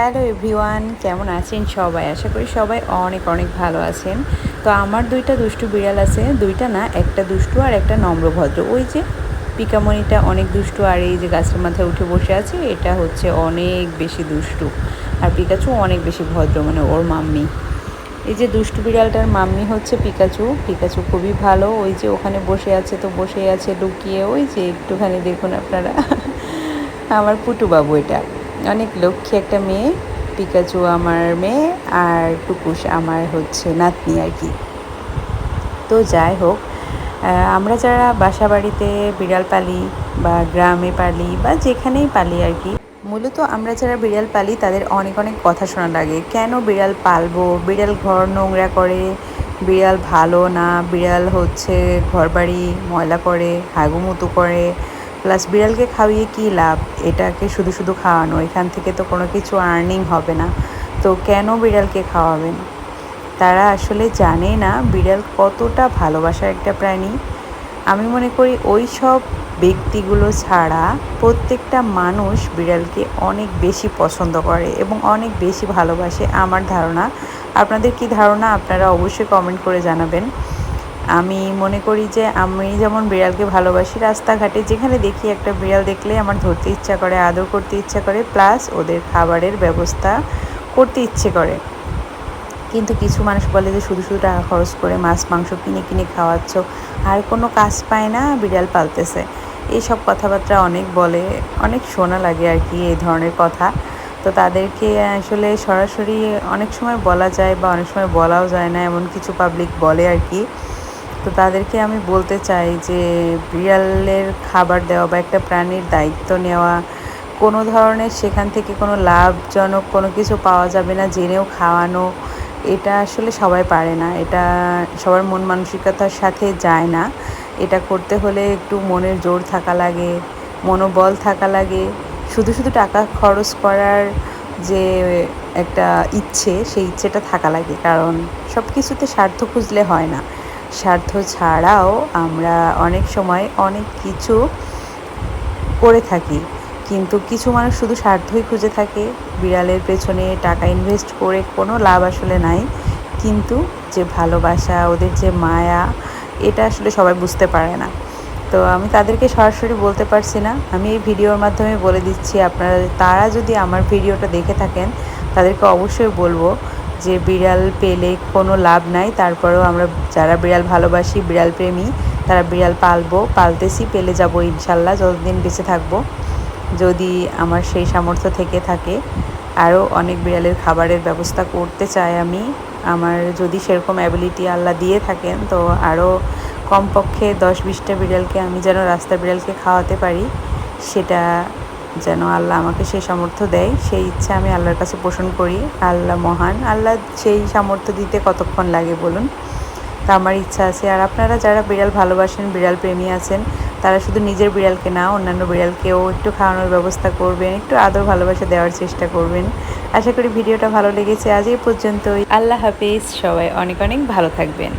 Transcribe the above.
Hello everyone, কেমন আছেন সবাই? আশা করি সবাই অনেক অনেক ভালো আছেন। তো আমার দুইটা দুষ্টু বিড়াল আছে, দুইটা না, একটা দুষ্টু আর একটা নম্রভদ্র। ওই যে পিকামণিটা অনেক দুষ্টু আর এই যে গাছের মাথায় উঠে বসে আছে, এটা হচ্ছে অনেক বেশি দুষ্টু। আর পিকাচু অনেক বেশি ভদ্র মানে ওর মাম্মি। এই যে দুষ্টু বিড়ালটার মাম্মি হচ্ছে পিকাচু। পিকাচু খুবই ভালো। ওই যে ওখানে বসে আছে তো বসে আছে, লুকিয়ে ওই যে একটুখানি দেখুন আপনারা। আমার পুটুবাবু এটা। অনেক লক্ষ্মী একটা মেয়ে পিকাচু আমার মেয়ে আর টুকুস আমার হচ্ছে নাতনি আর কি। তো যাই হোক আমরা যারা বাসা বাড়িতে বিড়াল পালি বা গ্রামে পালি বা যেখানেই পালি আর কি, মূলত আমরা যারা বিড়াল পালি তাদের অনেক অনেক কথা শোনা লাগে। কেন বিড়াল পালবো? বিড়াল ঘর নোংরা করে, বিড়াল ভালো না? বিড়াল হচ্ছে ঘর বাড়ি ময়লা করে, হাগুমুতু করে প্লাস বিড়ালকে খাওয়িয়ে কী লাভ? এটাকে শুধু শুধু খাওয়ানো, এখান থেকে তো কোনো কিছু আর্নিং হবে না। তো কেন বিড়ালকে খাওয়াবেন? তারা আসলে জানে না বিড়াল কতটা ভালোবাসার একটা প্রাণী। আমি মনে করি ওই সব ব্যক্তিগুলো ছাড়া প্রত্যেকটা মানুষ বিড়ালকে অনেক বেশি পছন্দ করে এবং অনেক বেশি ভালোবাসে আমার ধারণা। আপনাদের কি ধারণা? আপনারা অবশ্যই কমেন্ট করে জানাবেন। আমি মনে করি যে আমি যেমন বিড়ালকে ভালোবাসি, রাস্তাঘাটে যেখানে দেখি একটা বিড়াল দেখলে আমার ধরতে ইচ্ছা করে, আদর করতে ইচ্ছা করে প্লাস ওদের খাবারের ব্যবস্থা করতে ইচ্ছে করে। কিন্তু কিছু মানুষ বলে যে শুধু শুধু টাকা খরচ করে মাছ, মাংস কিনে কিনে খাওয়াচ্ছ, আর কোনো কাজ পায় না, বিড়াল পালতেছে। এইসব কথাবার্তা অনেক বলে, অনেক শোনা লাগে আর কি এই ধরনের কথা। তো তাদেরকে আসলে সরাসরি অনেক সময় বলা যায় বা অনেক সময় বলাও যায় না, এমন কিছু পাবলিক বলে আর কি। তো তাদেরকে আমি বলতে চাই যে বিড়ালের খাবার দেওয়া বা একটা প্রাণীর দায়িত্ব নেওয়া, কোনো ধরনের সেখান থেকে কোনো লাভজনক কোনো কিছু পাওয়া যাবে না, জেনেও খাওয়ানো, এটা আসলে সবাই পারে না। এটা সবার মন মানসিকতার সাথে যায় না। এটা করতে হলে একটু মনের জোর থাকা লাগে, মনোবল থাকা লাগে। শুধু শুধু টাকা খরচ করার যে একটা ইচ্ছে, সেই ইচ্ছেটা থাকা লাগে। কারণ সব কিছুতে স্বার্থ খুঁজলে হয় না। স্বার্থ ছাড়াও আমরা অনেক সময় অনেক কিছু করে থাকি। কিন্তু কিছু মানুষ শুধু স্বার্থই খুঁজে থাকে। বিড়ালের পেছনে টাকা ইনভেস্ট করে কোনো লাভ আসলে নাই। কিন্তু যে ভালোবাসা, ওদের যে মায়া, এটা আসলে সবাই বুঝতে পারে না। তো আমি তাদেরকে সরাসরি বলতে পারছি না। আমি এই ভিডিওর মাধ্যমে বলে দিচ্ছি, আপনারা, তারা যদি আমার ভিডিওটা দেখে থাকেন, তাদেরকে অবশ্যই বলব যে বিড়াল পেলে কোনো লাভ নাই, তারপরেও আমরা যারা বিড়াল ভালোবাসি, বিড়াল প্রেমী, তারা বিড়াল পালবো, পালতেছি, পেলে যাব ইনশাল্লাহ, যতদিন বেঁচে থাকব। যদি আমার সেই সামর্থ্য থেকে থাকে, আরও অনেক বিড়ালের খাবারের ব্যবস্থা করতে চাই আমি। আমার যদি সেরকম অ্যাবিলিটি আল্লাহ দিয়ে থাকেন, তো আরও কমপক্ষে দশ বিশটা বিড়ালকে আমি যেন রাস্তা বিড়ালকে খাওয়াতে পারি, সেটা যেন আল্লাহ আমাকে সেই সামর্থ্য দেয়। সেই ইচ্ছা আমি আল্লাহর কাছে পোষণ করি। আল্লাহ মহান। আল্লাহ সেই সামর্থ্য দিতে কতক্ষণ লাগে বলুন? তা আমার ইচ্ছা আছে। আর আপনারা যারা বিড়াল ভালোবাসেন, বিড়াল প্রেমী আছেন, তারা শুধু নিজের বিড়ালকে না, অন্যান্য বিড়ালকেও একটু খাওয়ানোর ব্যবস্থা করবেন, একটু আদর ভালোবাসা দেওয়ার চেষ্টা করবেন। আশা করি ভিডিওটা ভালো লেগেছে। আজ এই পর্যন্তই। আল্লাহ হাফিজ। সবাই অনেক অনেক ভালো থাকবেন।